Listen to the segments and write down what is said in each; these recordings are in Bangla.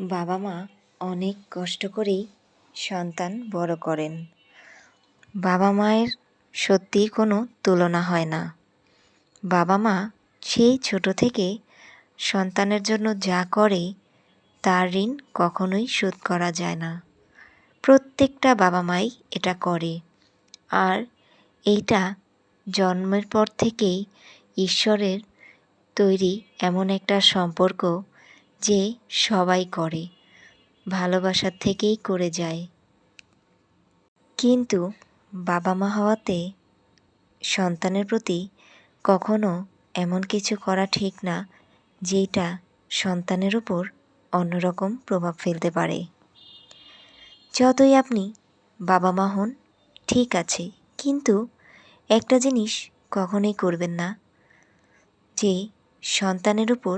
বাবা মা অনেক কষ্ট করেই সন্তান বড় করেন। বাবা মায়ের সত্যিই কোনো তুলনা হয় না। বাবা মা সেই ছোট থেকে সন্তানের জন্য যা করে, তার ঋণ কখনোই শোধ করা যায় না। প্রত্যেকটা বাবা মাই এটা করে। আর এইটা জন্মের পর থেকেই ঈশ্বরের তৈরি এমন একটা সম্পর্ক যে সবাই করে ভালোবাসার থেকেই করে যায়। কিন্তু বাবা মা হওয়াতে সন্তানের প্রতি কখনো এমন কিছু করা ঠিক না যেটা সন্তানের উপর অন্যরকম প্রভাব ফেলতে পারে। যতই আপনি বাবা মা হন, ঠিক আছে, কিন্তু একটা জিনিস কখনোই করবেন না, যে সন্তানের উপর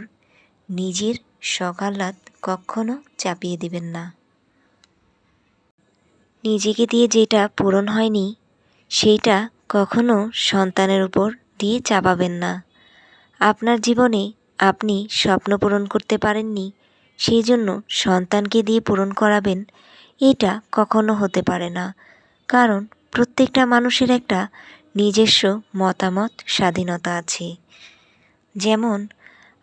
নিজের সকালাত কখনো চাপিয়ে দিবেন না। নিজেকে দিয়ে যেটা পূরণ হয়নি, সেইটা কখনো সন্তানের উপর দিয়ে চাপাবেন না। আপনার জীবনে আপনি স্বপ্ন পূরণ করতে পারেননি, সেই জন্য সন্তানকে দিয়ে পূরণ করাবেন, এটা কখনো হতে পারে না। কারণ প্রত্যেকটা মানুষের একটা নিজস্ব মতামত, স্বাধীনতা আছে। যেমন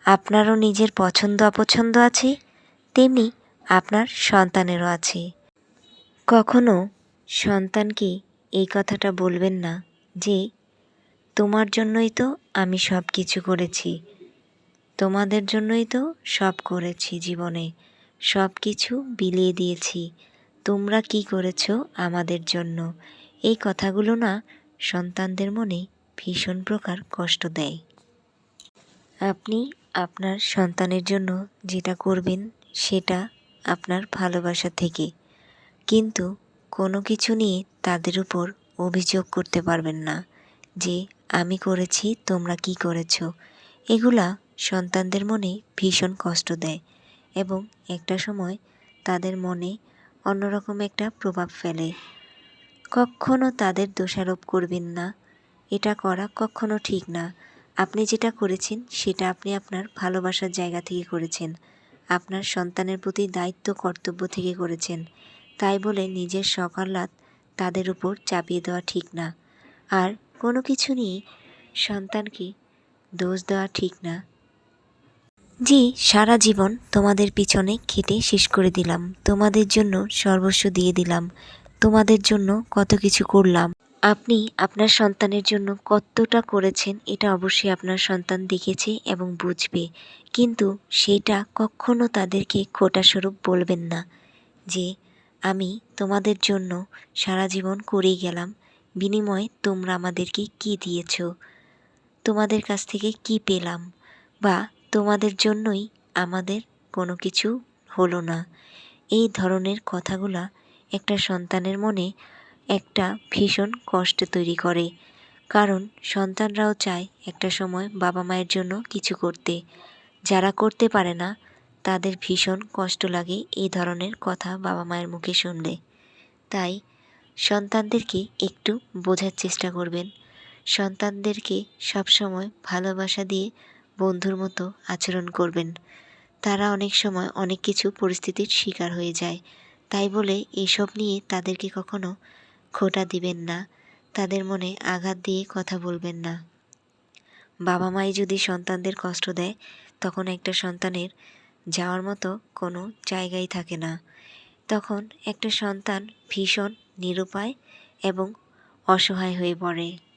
আপনারও নিজের পছন্দ অপছন্দ আছে, তেমনি আপনার সন্তানেরও আছে। কখনো সন্তানকে এই কথাটা বলবেন না যে, তোমার জন্যই তো আমি সব কিছু করেছি, তোমাদের জন্যই তো সব করেছি জীবনে সব কিছু বিলিয়ে দিয়েছি, তোমরা কি করেছ আমাদের জন্য? এই কথাগুলো না সন্তানদের মনে ভীষণ প্রকার কষ্ট দেয়। আপনি আপনার সন্তানের জন্য যেটা করবেন সেটা আপনার ভালোবাসা থেকে। কিন্তু কোনো কিছু নিয়ে তাদের উপর অভিযোগ করতে পারবেন না যে, আমি করেছি, তোমরা কি করেছ? এগুলা সন্তানদের মনে ভীষণ কষ্ট দেয় এবং একটা সময় তাদের মনে অন্যরকম একটা প্রভাব ফেলে। কখনো তাদের দোষারোপ করবেন না। এটা করা কখনো ঠিক না। আপনি যেটা করেছেন, সেটা আপনি আপনার ভালোবাসার জায়গা থেকে করেছেন। আপনার সন্তানের প্রতি দায়িত্ব, কর্তব্য থেকে করেছেন। তাই বলে নিজের সকালাত তাদের উপর চাপিয়ে দেওয়া ঠিক না। আর কোনো কিছু নিয়ে সন্তানকে দোষ দেওয়া ঠিক না। জি, সারা জীবন তোমাদের পিছনে খেটে শেষ করে দিলাম। তোমাদের জন্য সর্বস্ব দিয়ে দিলাম। তোমাদের জন্য কত কিছু করলাম। আপনি আপনার সন্তানের জন্য কতটা করেছেন এটা অবশ্যই আপনার সন্তান দেখেছে এবং বুঝবে। কিন্তু সেটা কখনো তাদেরকে খোটাস্বরূপ বলবেন না যে, আমি তোমাদের জন্য সারা জীবন করেই গেলাম। বিনিময়ে তোমরা আমাদেরকে কি দিয়েছ? তোমাদের কাছ থেকে কি পেলাম? বা তোমাদের জন্যই আমাদের কোনো কিছু হলো না? এই ধরনের কথাগুলা একটা সন্তানের মনে একটা ভীষণ কষ্ট তৈরি করে। কারণ সন্তানরাও চায় একটা সময় বাবা মায়ের জন্য কিছু করতে। যারা করতে পারে না, তাদের ভীষণ কষ্ট লাগে এই ধরনের কথা বাবা মায়ের মুখে শুনলে। তাই সন্তানদেরকে একটু বোঝার চেষ্টা করবেন। সন্তানদেরকে সবসময় ভালোবাসা দিয়ে বন্ধুর মতো আচরণ করবেন। তারা অনেক সময় অনেক কিছু পরিস্থিতির শিকার হয়ে যায়। তাই বলে এইসব নিয়ে তাদেরকে কখনো খোটা দিবেন না, তাদের মনে আঘাত দিয়ে কথা বলবেন না। বাবা মাই যদি সন্তানদের কষ্ট দেয়, তখন একটা সন্তানের যাওয়ার মতো কোনো জায়গাই থাকে না। তখন একটা সন্তান ভীষণ নিরুপায় এবং অসহায় হয়ে পড়ে।